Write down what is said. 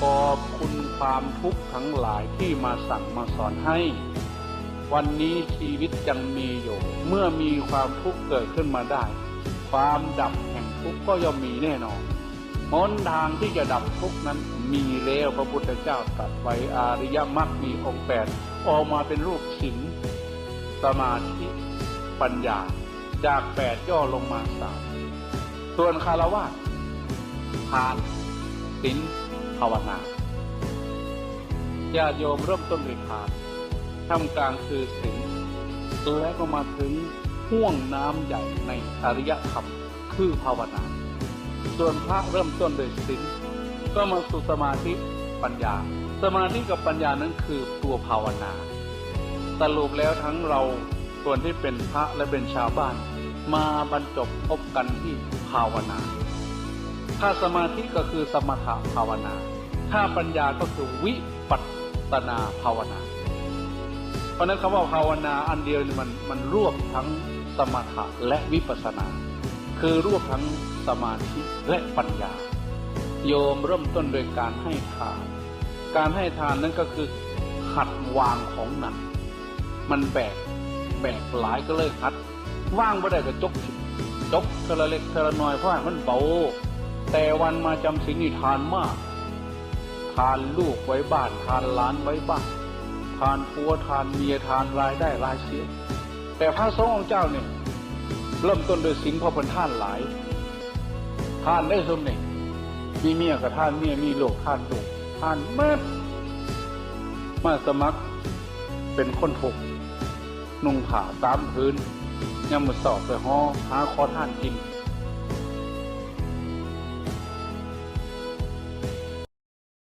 ขอบคุณความทุกข์ทั้งหลายที่มาสั่งมาสอนให้ วันนี้ชีวิตยังมีอยู่ เมื่อมีความทุกข์เกิดขึ้นมาได้ ความดับแห่งทุกข์ก็ย่อมมีแน่นอนหนทางที่จะดับทุกข์นั้นมีแล้วพระพุทธเจ้าตรัสไว้อาริยมรรคมีองค์แปดออกมาเป็นรูปศีลสมาธิปัญญาจากแปดย่อลงมาสามส่วนคารวะทานศีล ภาวนาญาติโยมเริ่มต้นด้วยทานทำกลางคือศีลและก็มาถึงห่วงน้ำใหญ่ในอริยธรรมคือภาวนา ส่วนพระเริ่มต้นด้วยศีลก็มาสู่สมาธิปัญญา สมาธิกับปัญญานั้นคือตัวภาวนา สรุปแล้วทั้งเราส่วนที่เป็นพระและเป็นชาวบ้าน มาบรรจบพบกันที่ภาวนา ถ้าสมาธิก็คือสมถะภาวนา ถ้าปัญญาก็คือวิปัสสนาภาวนา เพราะนั้นคำว่าภาวนาอันเดียวนี่มันมันรวบทั้งสมถะและวิปัสสนา คือรวบทั้งสมาธิและปัญญา โยมเริ่มต้นโดยการให้ทาน การให้ทานนั้นก็คือหัดวางของหนัก มันแบกแบกหลายก็เลยหัดว่างไม่ได้ก็จกจกเทละเล็กเทละน้อยเพราะมันเบา แต่วันมาจำศีลนี่ทานมาก ทานลูกไว้บ้านทานหล้านไว้บ้านทานผัวทานเมียทานรายได้รายเสีย แต่พระสงฆ์องค์เจ้าเนี่ยเริ่มต้นโดยศีลพระเป็นท่านหลายทานได้สมเนี่ยมีเมียกับท่านเมียมีลูกท่านลูกท่านเมื่มาสมัครเป็นคนถกนุ่งผ้าตามพื้นยามมือสอบไปห้อหาคอท่านกิน